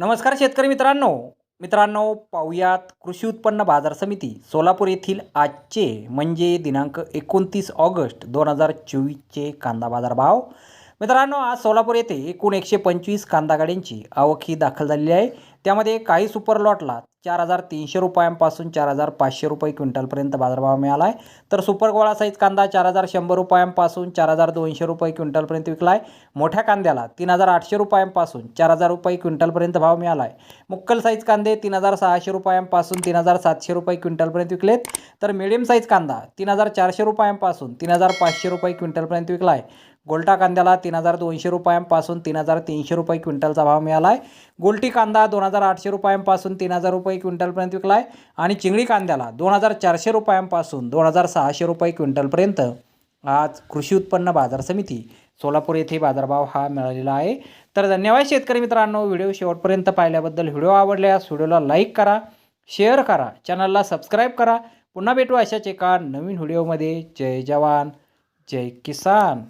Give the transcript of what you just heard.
नमस्कार शेतकरी मित्रांनो. मित्रांनो पाहुयात कृषी उत्पन्न बाजार समिती सोलापूर येथील आजचे म्हणजे दिनांक एकोणतीस ऑगस्ट दोन हजार चोवीसचे कांदा बाजार भाव मित्रांनो आज सोलापूर येथे एकूण एकशे पंचवीस कांदा गाड्यांची आवक ही दाखल झालेली आहे. त्यामध्ये काही सुपर लॉटला चार हजार तीनशे रुपयांपासून चार हजार पाचशे रुपये क्विंटलपर्यंत बाजारभाव मिळाला आहे तर सुपर गोळा साईज कांदा चार हजार शंभर रुपयांपासून चार हजार दोनशे रुपये क्विंटलपर्यंत विकला आहे मोठ्या कांद्याला तीन हजार आठशे रुपयांपासून चार हजार रुपये क्विंटलपर्यंत भाव मिळाला आहे मुक्कल साईज कांदे तीन हजार सहाशे रुपयांपासून तीन हजार सातशे रुपये क्विंटलपर्यंत विकलेत. तर मिडियम साईज कांदा तीन हजार चारशे रुपयांपासून तीन हजार पाचशे रुपये क्विंटलपर्यंत विकला आहे गोल्टा कांद्याला तीन हजार दोनशे रुपयांपासून तीन हजार तीनशे रुपये क्विंटलचा भाव मिळाला आहे गोल्टी कांदा दोन हजार आठशे रुपयांपासून तीन हजार रुपये क्विंटलपर्यंत विकला आहे आणि चिंगडी कांद्याला दोन हजार चारशे रुपयांपासून दोन हजार सहाशे रुपये क्विंटलपर्यंत आज कृषी उत्पन्न बाजार समिती सोलापूर येथे बाजारभाव हा मिळालेला आहे. तर धन्यवाद शेतकरी मित्रांनो व्हिडिओ शेवटपर्यंत पाहिल्याबद्दल व्हिडिओ आवडल्यास व्हिडिओला लाईक करा शेअर करा चॅनलला सबस्क्राईब करा. पुन्हा भेटू अशाच एका नवीन व्हिडिओमध्ये. जय जवान जय किसान.